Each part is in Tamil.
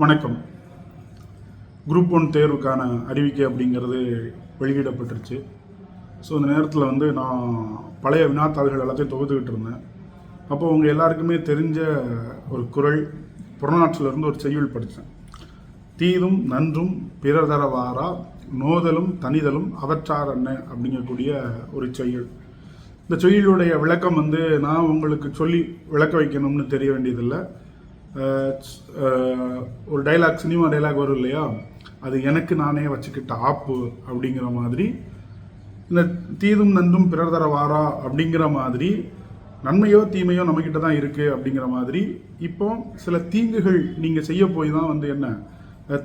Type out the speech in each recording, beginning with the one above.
வணக்கம். குரூப் ஒன் தேர்வுக்கான அறிவிக்கை அப்படிங்கிறது வெளியிடப்பட்டுருச்சு. ஸோ அந்த நேரத்தில் வந்து நான் பழைய வினாத்தாள்கள் எல்லாத்தையும் தொகுத்துக்கிட்டு இருந்தேன். அப்போ உங்கள் எல்லாருக்குமே தெரிஞ்ச ஒரு குரல் புறநாற்றிலிருந்து ஒரு செய்யுள் படித்தேன். தீதும் நன்றும் பிறர் நோதலும் தனிதலும் அவற்றார் என்ன அப்படிங்கக்கூடிய ஒரு செய்யுள். இந்த செய்யுளுடைய விளக்கம் வந்து நான் உங்களுக்கு சொல்லி விளக்க வைக்கணும்னு தெரிய வேண்டியதில்லை. ஒரு டைலாக் சினிமா டைலாக் வரும் இல்லையா? அது எனக்கு நானே வச்சுக்கிட்ட ஆப்பு அப்படிங்கிற மாதிரி இந்த தீதும் நன்றும் பிறர் தர வாரா அப்படிங்கிற மாதிரி நன்மையோ தீமையோ நம்மக்கிட்ட தான் இருக்குது அப்படிங்கிற மாதிரி இப்போ சில தீங்குகள் நீங்கள் செய்ய போய் தான் வந்து என்ன?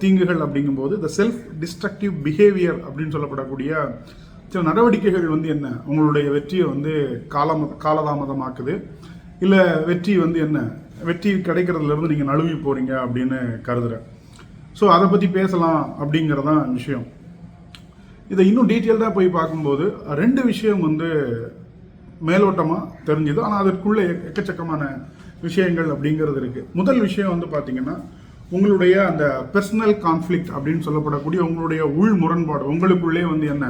தீங்குகள் அப்படிங்கும்போது இந்த செல்ஃப் டிஸ்ட்ரக்டிவ் பிஹேவியர் அப்படின்னு சொல்லப்படக்கூடிய சில நடவடிக்கைகள் வந்து என்ன? உங்களுடைய வெற்றியை வந்து காலம் காலதாமதமாக்குது. இல்லை வெற்றி வந்து என்ன? வெற்றி கிடைக்கிறதுலேருந்து நீங்கள் நழுவி போகிறீங்க அப்படின்னு கருதுகிறேன் ஸோ அதை பற்றி பேசலாம் அப்படிங்கிறதான் விஷயம். இதை இன்னும் டீட்டெயில்டாக போய் பார்க்கும்போது ரெண்டு விஷயம் வந்து மேலோட்டமாக தெரிஞ்சுது. ஆனால் அதற்குள்ளே எக்கச்சக்கமான விஷயங்கள் அப்படிங்கிறது இருக்குது முதல் விஷயம் வந்து பார்த்தீங்கன்னா உங்களுடைய அந்த பர்சனல் கான்ஃப்ளிக்ட் அப்படின்னு சொல்லப்படக்கூடிய உங்களுடைய உள் முரண்பாடு உங்களுக்குள்ளே வந்து என்ன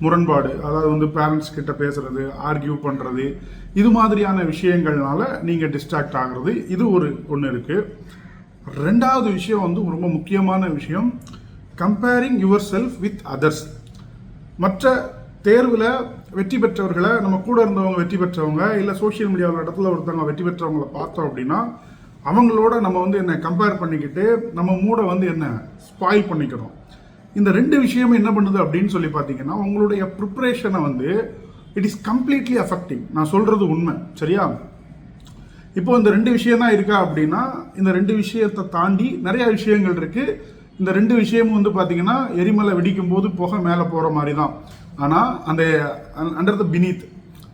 முரண்பாடு அதாவது வந்து பேரண்ட்ஸ் கிட்ட பேசுறது ஆர்கியூ பண்ணுறது இது மாதிரியான விஷயங்கள்னால நீங்கள் டிஸ்ட்ராக்ட் ஆகுறது இது ஒரு ஒன்று இருக்குது ரெண்டாவது விஷயம் வந்து ரொம்ப முக்கியமான விஷயம் comparing yourself with others மற்ற தேர்வில் வெற்றி பெற்றவர்களை நம்ம கூட இருந்தவங்க வெற்றி பெற்றவங்க இல்லை சோஷியல் மீடியாவில் இடத்துல ஒருத்தவங்க வெற்றி பெற்றவங்களை பார்த்தோம் அப்படின்னா அவங்களோட நம்ம வந்து என்ன கம்பேர் பண்ணிக்கிட்டு நம்ம மூடை வந்து என்ன ஸ்பாயில் பண்ணிக்கிறோம். இந்த ரெண்டு விஷயமும் என்ன பண்ணுது அப்படின்னு சொல்லி பார்த்தீங்கன்னா உங்களுடைய ப்ரிப்பரேஷனை வந்து இட் இஸ் கம்ப்ளீட்லி அஃபெக்டிங் நான் சொல்கிறது உண்மை சரியா? இப்போ இந்த ரெண்டு விஷயம் தான் இருக்கா அப்படின்னா இந்த ரெண்டு விஷயத்தை தாண்டி நிறைய விஷயங்கள் இருக்குது இந்த ரெண்டு விஷயமும் வந்து பார்த்தீங்கன்னா எரிமலை வெடிக்கும் போது புகை மேலே போகிற மாதிரி தான். ஆனால் அந்த under the beneath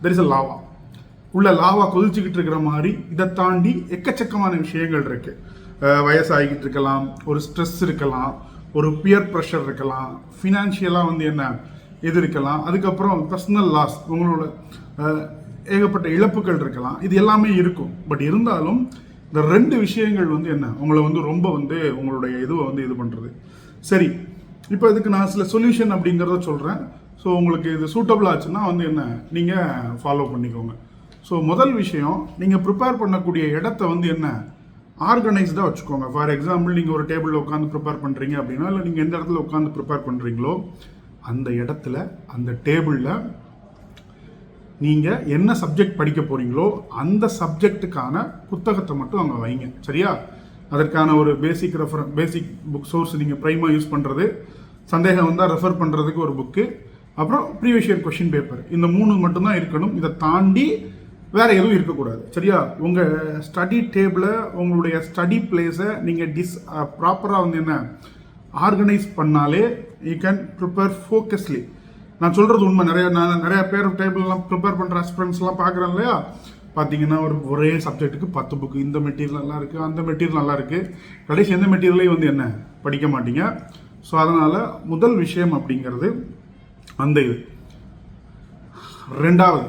there is a lava உள்ள லாவா கொதிச்சுக்கிட்டு இருக்கிற மாதிரி இதை தாண்டி எக்கச்சக்கமான விஷயங்கள் இருக்குது வயசாகிக்கிட்டு இருக்கலாம் ஒரு ஸ்ட்ரெஸ் இருக்கலாம். ஒரு பியர் ப்ரெஷர் இருக்கலாம் ஃபினான்ஷியலாக வந்து என்ன இது இருக்கலாம் அதுக்கப்புறம் பர்சனல் லாஸ் உங்களோட ஏகப்பட்ட இழப்புகள் இருக்கலாம் இது எல்லாமே இருக்கும். பட் இருந்தாலும் இந்த ரெண்டு விஷயங்கள் வந்து என்ன உங்களை வந்து ரொம்ப வந்து உங்களுடைய இதுவை வந்து இது பண்ணுறது சரி இப்போ இதுக்கு நான் சில சொல்யூஷன் அப்படிங்கிறத சொல்கிறேன் ஸோ உங்களுக்கு இது சூட்டபிள் ஆச்சுன்னா வந்து என்ன நீங்கள் ஃபாலோ பண்ணிக்கோங்க. ஸோ முதல் விஷயம் நீங்கள் ப்ரிப்பேர் பண்ணக்கூடிய இடத்த வந்து என்ன ஆர்கனைஸ்டாக வச்சுக்கோங்க. ஃபார் எக்ஸாம்பிள் நீங்கள் ஒரு டேபிளில் உட்காந்து ப்ரிப்பேர் பண்ணுறீங்க அப்படின்னா இல்லை நீங்கள் எந்த இடத்துல உட்காந்து ப்ரிப்பேர் பண்ணுறீங்களோ அந்த இடத்துல அந்த டேபிளில் நீங்கள் என்ன சப்ஜெக்ட் படிக்க போகிறீங்களோ அந்த சப்ஜெக்ட்டுக்கான புத்தகத்தை மட்டும் அங்கே வைங்க. சரியா? அதற்கான ஒரு basic refer basic book source நீங்கள் ப்ரைமாக யூஸ் பண்ணுறது சந்தேகம் வந்தால் ரெஃபர் பண்ணுறதுக்கு ஒரு புக்கு அப்புறம் ப்ரீவியஸ் இயர் கொஷின் பேப்பர் இந்த மூணு மட்டும்தான் இருக்கணும். இதை தாண்டி வேறு எதுவும் இருக்கக்கூடாது. சரியா? உங்கள் ஸ்டடி டேபிளை உங்களுடைய ஸ்டடி பிளேஸை நீங்கள் டிஸ் ப்ராப்பராக வந்து என்ன? ஆர்கனைஸ் பண்ணாலே யூ கேன் ப்ரிப்பேர் ஃபோக்கஸ்லி நான் சொல்கிறது உண்மை. நிறையா நான் நிறையா பேர் டேபிள்லாம் ப்ரிப்பேர் பண்ணுற எல்லாம் பார்க்குறேன் இல்லையா? பார்த்தீங்கன்னா ஒரு ஒரே சப்ஜெக்ட்டுக்கு பத்து புக்கு இந்த மெட்டீரியல் நல்லா இருக்குது அந்த மெட்டீரியல் நல்லா இருக்குது கடைசி எந்த மெட்டீரியலையும் வந்து என்ன? படிக்க மாட்டீங்க. ஸோ அதனால் முதல் விஷயம் அப்படிங்கிறது அந்த இது. ரெண்டாவது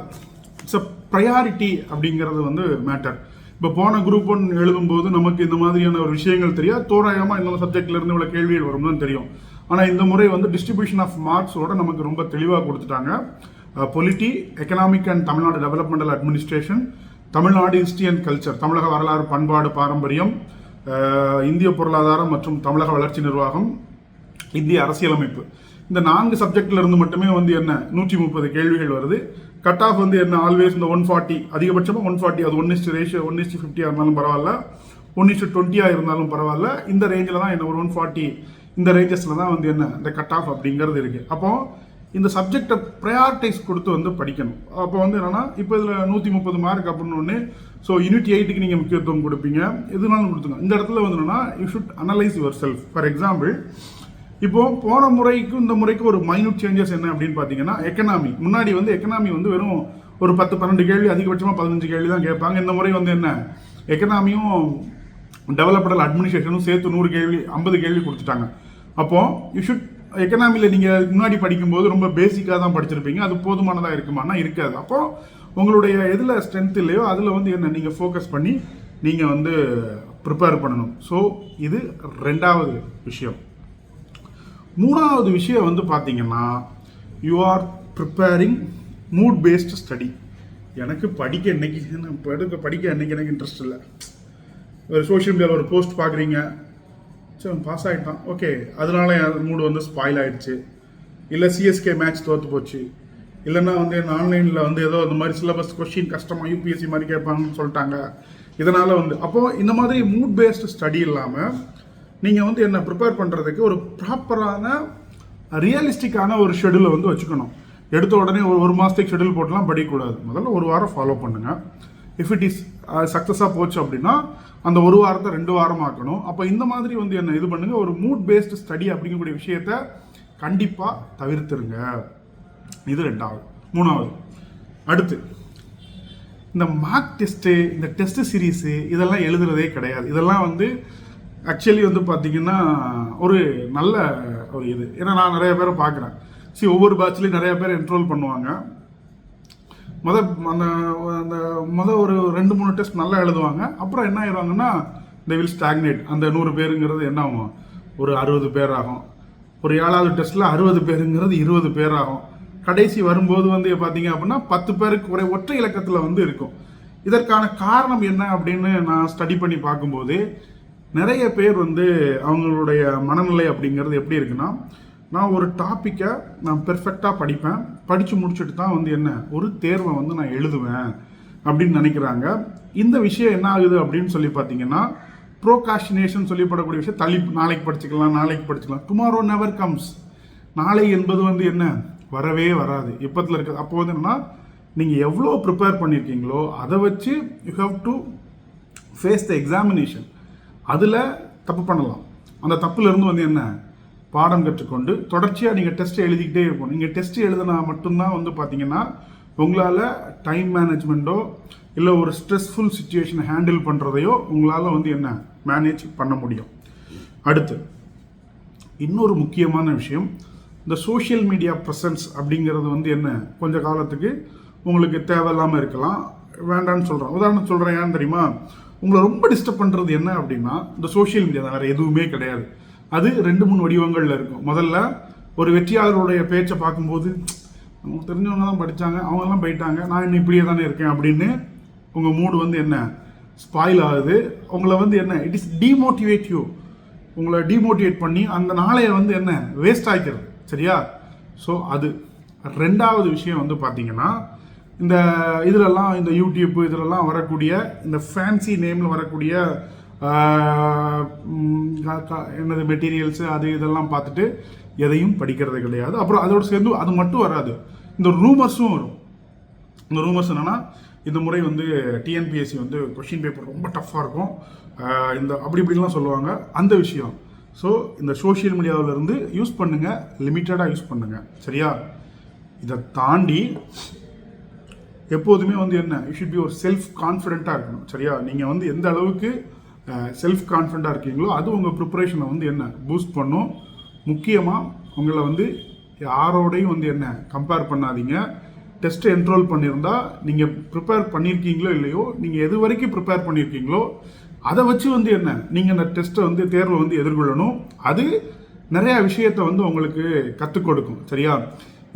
ப்ரையாரிட்டி அப்படிங்கிறது வந்து மேட்டர் இப்போ போன குரூப் ஒன் எழுதும்போது நமக்கு இந்த மாதிரியான ஒரு விஷயங்கள் தெரியாது. தோராயமாக இந்த சப்ஜெக்ட்ல இருந்து இவ்வளோ கேள்விகள் வரும் தான் தெரியும். ஆனால் இந்த முறை வந்து டிஸ்ட்ரிபியூஷன் ஆஃப் மார்க்ஸோட நமக்கு ரொம்ப தெளிவாக கொடுத்துட்டாங்க. Polity economic and Tamil Nadu developmental administration Tamil Nadu history and culture தமிழக வரலாறு பண்பாடு பாரம்பரியம் இந்திய பொருளாதாரம் மற்றும் தமிழக வளர்ச்சி நிர்வாகம் இந்திய அரசியலமைப்பு. இந்த நான்கு சப்ஜெக்ட்ல இருந்து மட்டுமே வந்து என்ன நூற்றி முப்பது கேள்விகள் வருது. கட் ஆஃப் வந்து என்ன ஆல்வேஸ் இந்த ஒன் ஃபார்ட்டி அதிகபட்சமாக ஒன் ஃபார்ட்டி அது one is to ratio one is to ஃபிஃப்டியாக இருந்தாலும் பரவாயில்ல. ஒன் இஸ்ட் டுவெண்ட்டியாக இருந்தாலும் பரவாயில்ல. இந்த ரேஞ்சில் தான் என்ன ஒரு ஒன் ஃபார்ட்டி இந்த ரேஞ்சஸில் தான் வந்து என்ன இந்த கட் ஆஃப் அப்படிங்கிறது இருக்குது அப்போ இந்த சப்ஜெக்டை ப்ரையாரிட்டைஸ் கொடுத்து வந்து படிக்கணும். அப்போ வந்து என்னென்னா இப்போ இதில் நூற்றி முப்பது மார்க் அப்படின்னு ஒன்று ஸோ யூனிட் எயிட்டுக்கு நீங்கள் முக்கியத்துவம் கொடுப்பீங்க. எதுனாலும் கொடுத்துங்க இந்த இடத்துல வந்து என்னென்னா you should analyse yourself for example இப்போ போன முறைக்கும் இந்த முறைக்கும் ஒரு மைனூட் சேஞ்சஸ் என்ன அப்படின்னு பார்த்தீங்கன்னா எக்கனாமி முன்னாடி வந்து எக்கனாமி வந்து வெறும் ஒரு பத்து பன்னெண்டு கேள்வி அதிகபட்சமாக பதினஞ்சு கேள்வி தான் கேட்பாங்க. இந்த முறை வந்து என்ன? எக்கனாமியும் டெவலப்டல் அட்மினிஸ்ட்ரேஷனும் சேர்த்து நூறு கேள்வி ஐம்பது கேள்வி கொடுத்துட்டாங்க. அப்போது யூ ஷுட் எக்கனாமியில் நீங்கள் முன்னாடி படிக்கும்போது ரொம்ப பேசிக்காக தான் படிச்சிருப்பீங்க. அது போதுமானதாக இருக்குமானா இருக்காது. அப்போ உங்களுடைய எதில் ஸ்ட்ரென்த் இல்லையோ அதில் வந்து என்ன? நீங்கள் ஃபோக்கஸ் பண்ணி நீங்கள் வந்து ப்ரிப்பேர் பண்ணணும். ஸோ இது ரெண்டாவது விஷயம். மூணாவது விஷயம் வந்து பார்த்தீங்கன்னா you are preparing mood based study எனக்கு படிக்க இன்னைக்கு நான் படுக்க படிக்க இன்னைக்கு எனக்கு இன்ட்ரெஸ்ட் இல்லை. ஒரு சோஷியல் மீடியாவில் ஒரு போஸ்ட் பார்க்குறீங்க சரி பாஸ் ஆகிட்டான் ஓகே அதனால என் மூடு வந்து ஸ்பாயில் ஆகிடுச்சு இல்லை சிஎஸ்கே மேட்ச் தோற்று போச்சு. இல்லைன்னா வந்து என் ஆன்லைனில் வந்து ஏதோ இந்த மாதிரி சிலபஸ் கொஷின் கஷ்டமாக யூபிஎஸ்சி மாதிரி கேட்பாங்கன்னு சொல்லிட்டாங்க. இதனால் வந்து அப்போது இந்த மாதிரி மூட் பேஸ்டு ஸ்டடி இல்லாமல் நீங்கள் வந்து என்ன ப்ரிப்பேர் பண்ணுறதுக்கு ஒரு ப்ராப்பரான ரியலிஸ்டிக்கான ஒரு ஷெடியூலை வந்து வச்சுக்கணும். எடுத்த உடனே ஒரு ஒரு மாதத்துக்கு ஷெடியூல் போட்டுலாம் படிக்கக்கூடாது. முதல்ல ஒரு வாரம் ஃபாலோ பண்ணுங்கள் இஃப் இட் இஸ் சக்ஸஸாக போச்சு அப்படின்னா அந்த ஒரு வாரத்தை ரெண்டு வாரம் ஆக்கணும் அப்போ இந்த மாதிரி வந்து என்ன இது பண்ணுங்கள் ஒரு மூட் பேஸ்டு ஸ்டடி அப்படிங்கக்கூடிய விஷயத்த கண்டிப்பாக தவிர்த்துருங்க. இது ரெண்டாவது. மூணாவது. அடுத்து இந்த மார்க் டெஸ்ட்டு இந்த டெஸ்ட் சீரீஸு இதெல்லாம் எழுதுறதே கிடையாது. இதெல்லாம் வந்து ஆக்சுவலி வந்து பார்த்தீங்கன்னா ஒரு நல்ல ஒரு இது. ஏன்னா நான் நிறைய பேரை பார்க்குறேன் சரி ஒவ்வொரு பேட்ச்லேயும் நிறைய பேர் என்ரோல் பண்ணுவாங்க. மொதல் அந்த அந்த மொதல் ஒரு ரெண்டு மூணு டெஸ்ட் நல்லா எழுதுவாங்க. அப்புறம் என்ன ஆயிடுவாங்கன்னா இந்த வில் ஸ்டாக்னேட் அந்த நூறு பேருங்கிறது என்ன ஆகும்? ஒரு அறுபது பேர் ஆகும். ஒரு ஏழாவது டெஸ்ட்டில் அறுபது பேருங்கிறது இருபது பேர் ஆகும். கடைசி வரும்போது வந்து பார்த்தீங்க அப்படின்னா பத்து பேருக்கு ஒரே ஒற்றை இலக்கத்தில் வந்து இருக்கும். இதற்கான காரணம் என்ன அப்படின்னு நான் ஸ்டடி பண்ணி பார்க்கும்போது நிறைய பேர் வந்து அவங்களுடைய மனநிலை அப்படிங்கிறது எப்படி இருக்குன்னா நான் ஒரு டாப்பிக்கை நான் பெர்ஃபெக்டாக படிப்பேன் படித்து முடிச்சுட்டு தான் வந்து என்ன ஒரு தேர்வை வந்து நான் எழுதுவேன் அப்படின்னு நினைக்கிறாங்க. இந்த விஷயம் என்ன ஆகுது அப்படின்னு சொல்லி பார்த்தீங்கன்னா ப்ரோகாஷினேஷன் சொல்லப்படக்கூடிய விஷயம் தள்ளி நாளைக்கு படிச்சுக்கலாம் நாளைக்கு படிச்சுக்கலாம் டுமாரோ நெவர் கம்ஸ் நாளை என்பது வந்து என்ன? வரவே வராது. இப்பத்தில் இருக்கிறது அப்போ வந்து என்னன்னா நீங்கள் எவ்வளோ ப்ரிப்பேர் பண்ணியிருக்கீங்களோ அதை வச்சு you have to face the examination அதில் தப்பு பண்ணலாம். அந்த தப்புலேருந்து வந்து என்ன? பாடம் கற்றுக்கொண்டு தொடர்ச்சியாக நீங்கள் டெஸ்ட் எழுதிக்கிட்டே இருக்கும் நீங்கள் டெஸ்ட் எழுதினா மட்டும்தான் வந்து பார்த்தீங்கன்னா உங்களால் டைம் மேனேஜ்மெண்ட்டோ இல்லை ஒரு ஸ்ட்ரெஸ்ஃபுல் சுச்சுவேஷனை ஹேண்டில் பண்ணுறதையோ உங்களால் வந்து என்ன? மேனேஜ் பண்ண முடியும். அடுத்து இன்னொரு முக்கியமான விஷயம் இந்த சோஷியல் மீடியா ப்ரெசன்ஸ் அப்படிங்கிறது வந்து என்ன? கொஞ்ச காலத்துக்கு உங்களுக்கு தேவையில்லாமல் இருக்கலாம். வேண்டாம்னு சொல்கிறேன் உதாரணம் சொல்கிறேன் ஏன் தெரியுமா? உங்களை ரொம்ப டிஸ்டர்ப் பண்ணுறது என்ன அப்படின்னா இந்த சோஷியல் மீடியா வேறு எதுவுமே கிடையாது. அது ரெண்டு மூணு வடிவங்களில் இருக்கும். முதல்ல ஒரு வெற்றியாளருடைய பேச்சை பார்க்கும்போது நமக்கு தெரிஞ்சவங்க தான் படித்தாங்க அவங்கெல்லாம் போயிட்டாங்க நான் இன்னும் இப்படியே தானே இருக்கேன் அப்படின்னு உங்கள் மூடு வந்து என்ன? ஸ்பாயில் ஆகுது. உங்களை வந்து என்ன? இட் இஸ் டிமோட்டிவேட் யூ உங்களை டிமோட்டிவேட் பண்ணி அந்த நாளையை வந்து என்ன? வேஸ்ட் ஆகிக்கிறது சரியா? ஸோ அது ரெண்டாவது விஷயம் வந்து பார்த்தீங்கன்னா இந்த இதிலெல்லாம் இந்த யூடியூப் இதிலெல்லாம் வரக்கூடிய இந்த ஃபேன்சி நேமில் வரக்கூடிய என்னது மெட்டீரியல்ஸு அது இதெல்லாம் பார்த்துட்டு எதையும் படிக்கிறது கிடையாது. அப்புறம் அதோடு சேர்ந்து அது மட்டும் வராது. இந்த ரூமர்ஸும் வரும். இந்த ரூமர்ஸ் என்னென்னா இந்த முறை வந்து டிஎன்பிஎஸ்சி வந்து கொஷின் பேப்பர் ரொம்ப டஃப்பாக இருக்கும். இந்த அப்படி இப்படிலாம் சொல்லுவாங்க. அந்த விஷயம். ஸோ இந்த சோஷியல் மீடியாவிலேருந்து யூஸ் பண்ணுங்கள் லிமிட்டடாக யூஸ் பண்ணுங்கள் சரியா? இதை தாண்டி எப்போதுமே வந்து என்ன? யூ ஷுட் பி ஒரு செல்ஃப் கான்ஃபிடென்ட்டாக இருக்கணும். சரியா? நீங்கள் வந்து எந்த அளவுக்கு செல்ஃப் கான்ஃபிடென்ட்டாக இருக்கீங்களோ அது உங்கள் ப்ரிப்பரேஷனை வந்து என்ன? பூஸ்ட் பண்ணும். முக்கியமாக உங்களை வந்து யாரோடையும் வந்து என்ன? கம்பேர் பண்ணாதீங்க. டெஸ்ட்டு என்ரோல் பண்ணியிருந்தா நீங்கள் ப்ரிப்பேர் பண்ணியிருக்கீங்களோ இல்லையோ நீங்கள் எது வரைக்கும் ப்ரிப்பேர் பண்ணியிருக்கீங்களோ அதை வச்சு வந்து என்ன? நீங்கள் அந்த டெஸ்ட்டை வந்து தேர்வை வந்து எதிர்கொள்ளணும். அது நிறையா விஷயத்தை வந்து உங்களுக்கு கற்றுக் கொடுக்கும். சரியா?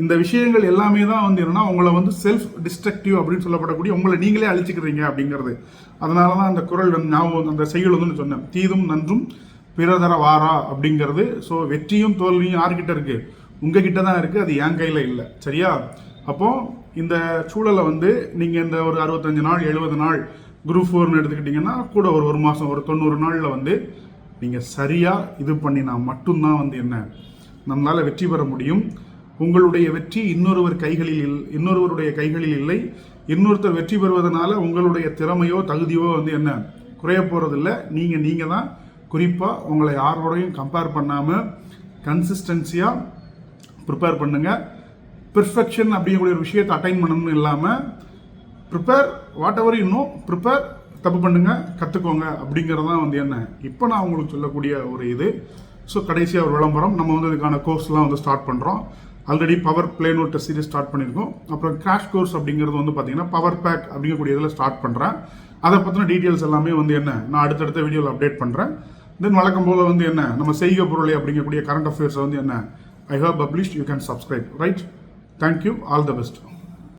இந்த விஷயங்கள் எல்லாமே தான் வந்து என்னன்னா உங்களை வந்து செல்ஃப் டிஸ்ட்ரக்டிவ் அப்படின்னு சொல்லப்படக்கூடிய உங்களை நீங்களே அழிச்சுக்கிறீங்க அப்படிங்கிறது. அதனால தான் அந்த குரல் வந்து ஞாபகம் அந்த செயல் வந்து சொன்னேன். தீதும் நன்றும் பிறதர வாரா அப்படிங்கிறது. ஸோ வெற்றியும் தோல்வியும் யார்கிட்ட இருக்கு? உங்ககிட்ட தான் இருக்கு. அது என் கையில் இல்லை. சரியா? அப்போ இந்த சூழலை வந்து நீங்கள் இந்த ஒரு அறுபத்தஞ்சு நாள் எழுபது நாள் குரூப் ஃபோர்னு எடுத்துக்கிட்டிங்கன்னா கூட ஒரு ஒரு மாதம் ஒரு தொண்ணூறு நாளில் வந்து நீங்கள் சரியாக இது பண்ணினா மட்டும்தான் வந்து என்ன? நம்மளால் வெற்றி பெற முடியும். உங்களுடைய வெற்றி இன்னொருவர் கைகளில் இல் இன்னொருவருடைய கைகளில் இல்லை. இன்னொருத்தர் வெற்றி பெறுவதனால உங்களுடைய திறமையோ தகுதியோ வந்து என்ன? குறைய போகிறதில்ல நீங்கள் நீங்கள் தான். குறிப்பாக உங்களை யாரோடையும் கம்பேர் பண்ணாமல் கன்சிஸ்டன்சியாக ப்ரிப்பேர் பண்ணுங்கள் பெர்ஃபெக்ஷன் அப்படிங்கக்கூடிய ஒரு விஷயத்தை அட்டைன் பண்ணணும்னு இல்லாமல் ப்ரிப்பேர் வாட் எவர் இன்னும் ப்ரிப்பேர் தப்பு பண்ணுங்கள் கற்றுக்கோங்க அப்படிங்கிறது தான் வந்து என்ன? இப்போ நான் உங்களுக்கு சொல்லக்கூடிய ஒரு இது. ஸோ கடைசியாக ஒரு விளம்பரம். நம்ம வந்து இதுக்கான கோர்ஸ்லாம் வந்து ஸ்டார்ட் பண்ணுறோம் ஆல்ரெடி பவர் பிளேன் ஒரு சீரிஸ் ஸ்டார்ட் பண்ணியிருக்கோம். அப்புறம் கிராஷ் கோர்ஸ் அப்படிங்கிறது வந்து பார்த்தீங்கன்னா பவர் பேக் அப்படிங்கக்கூடிய இதில் ஸ்டார்ட் பண்ணுறேன் அதை பற்றின டீட்டெயில்ஸ் எல்லாமே வந்து என்ன? நான் அடுத்தடுத்த வீடியோவில் அப்டேட் பண்ணுறேன் தென் வழக்கம் போல் வந்து என்ன? நம்ம செய்க பொருளை அப்படிங்கக்கூடிய கரண்ட் அஃபேர்ஸை வந்து என்ன? I have published you can subscribe right thank you all the best